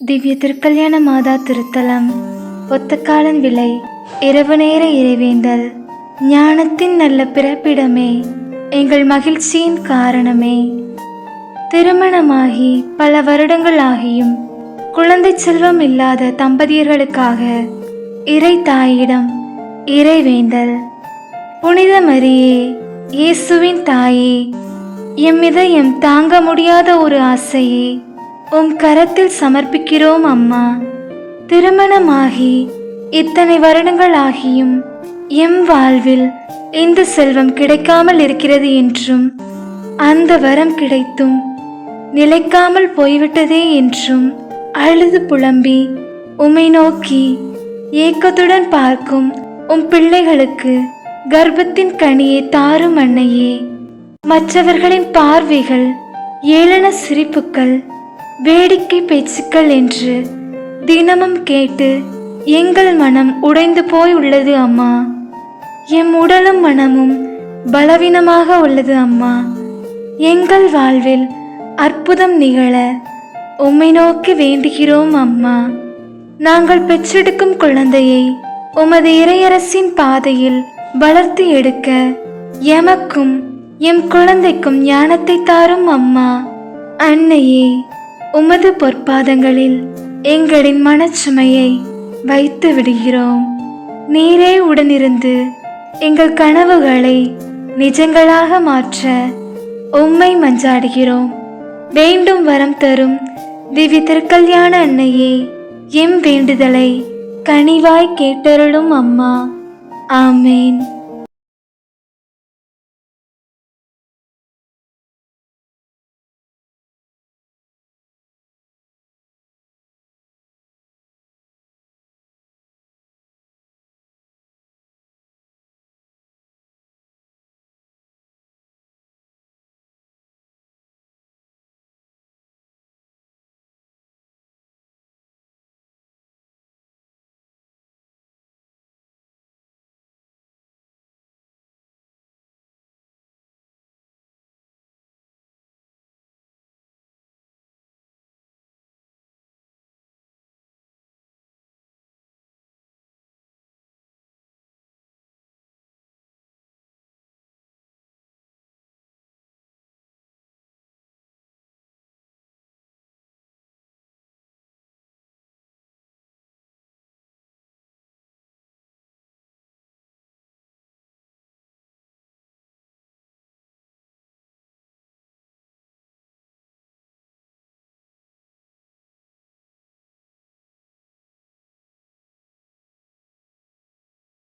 திவ்ய திருக்கல்யாண மாதா திருத்தலம். ஒத்தக்காலன் விலை இரவு நேர இறைவேந்தல். ஞானத்தின் நல்ல பிறப்பிடமே எங்கள் மகிழ்ச்சியின் காரணமே. திருமணமாகி பல வருடங்கள் ஆகியும் குழந்தை செல்வம் இல்லாத தம்பதியர்களுக்காக இறை தாயிடம் இறைவேந்தல். புனித மரியே இயேசுவின் தாயே எம் இதயம் தாங்க முடியாத ஒரு ஆசையே. உம் கரத்தில் சமர்ப்பிக்கிறோம் அம்மா. திருமணமாகி இத்தனை வருடங்கள் ஆகியும் எம் வாழ்வில் இந்த செல்வம் கிடைக்காமல் இருக்கிறது என்றும் அந்த வரம் கிடைத்தும் நிலைக்காமல் போய்விட்டதே என்றும் அழுது புலம்பி உமை நோக்கி ஏக்கத்துடன் பார்க்கும் உம் பிள்ளைகளுக்கு கர்ப்பத்தின் கனியை தாரும் அன்னையே. மற்றவர்களின் பார்வைகள் ஏளன சிரிப்புக்கள் வேடிக்கை பேச்சுக்கள் என்று தினமும் கேட்டு எங்கள் மனம் உடைந்து போய் உள்ளது அம்மா. எம் உடலும் மனமும் பலவீனமாக உள்ளது அம்மா. எங்கள் வாழ்வில் அற்புதம் நிகழ உம்மை நோக்கி வேண்டுகிறோம் அம்மா. நாங்கள் பெற்றெடுக்கும் குழந்தையை உமது இறையரசின் பாதையில் வளர்த்து எடுக்க எமக்கும் எம் குழந்தைக்கும் ஞானத்தை தாரும் அம்மா. அன்னையே உமது பொற்பாதங்களில் எங்களின் மனச்சுமையை வைத்து விடுகிறோம். நீரே உடனிருந்து எங்கள் கனவுகளை நிஜங்களாக மாற்ற உம்மை மஞ்சாடுகிறோம். வேண்டும் வரம் தரும் திவ்ய திருக்கல்யாண அன்னையே எம் வேண்டுதலை கனிவாய் கேட்டருளும் அம்மா. ஆமேன்.